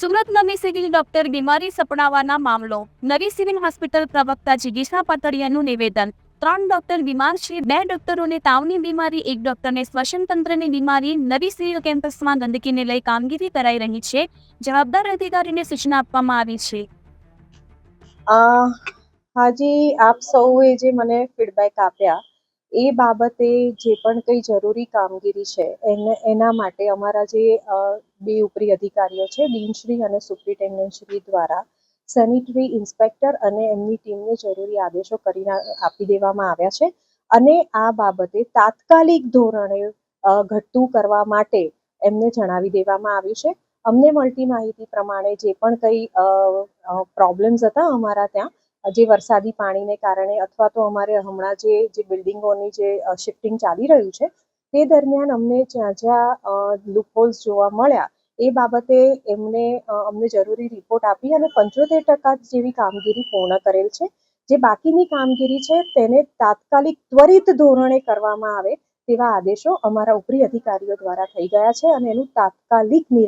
સુરત નવી civil doctor બીમારી સપડાવવાના મામલો. નવી સિવિલ હોસ્પિટલ પ્રવક્તા જિગીશા પાતળિયાનું નિવેદન. ત્રણ ડોક્ટર બીમાર છે, બે ડોક્ટરોને તાવની બીમારી, એક ડોક્ટરને શ્વસન તંત્રની બીમારી. નવી સિવિલ કેમ્પસમાં ગંદકીને લઈ કામગીરી કરાઈ રહી છે. જવાબદાર અધિકારીને સૂચના આપવામાં આવી છે. હાજી, આપ સૌએ જે મને ફીડબેક આપ્યા એ બાબતે જે પણ કંઈ જરૂરી કામગીરી છે, એને, એના માટે અમારા જે બે ઉપરી અધિકારીઓ છે, ડીનશ્રી અને સુપ્રિન્ટેન્ડન્ટશ્રી દ્વારા સેનિટરી ઇન્સ્પેક્ટર અને એમની ટીમને જરૂરી આદેશો કરીને આપી દેવામાં આવ્યા છે. અને આ બાબતે તાત્કાલિક ધોરણે ઘટતું કરવા માટે એમને જણાવી દેવામાં આવ્યું છે. અમને મળતી માહિતી પ્રમાણે જે પણ કંઈ પ્રોબ્લેમ્સ હતા અમારા ત્યાં જે વરસાદી પાણીને કારણે અથવા તો અમારે હમણાં જે જે બિલ્ડિંગોની જે શિફ્ટિંગ ચાલી રહ્યું છે, તે દરમિયાન અમને જ્યાં જ્યાં લૂપહોલ્સ જોવા મળ્યા, એ બાબતે એમને અમને જરૂરી રિપોર્ટ આપી અને પંચોતેર ટકા જેવી કામગીરી પૂર્ણ કરેલ છે. જે બાકીની કામગીરી છે, તેને તાત્કાલિક ત્વરિત ધોરણે કરવામાં આવે તેવા આદેશો અમારા ઉપરી અધિકારીઓ દ્વારા થઈ ગયા છે અને એનું તાત્કાલિક નિરા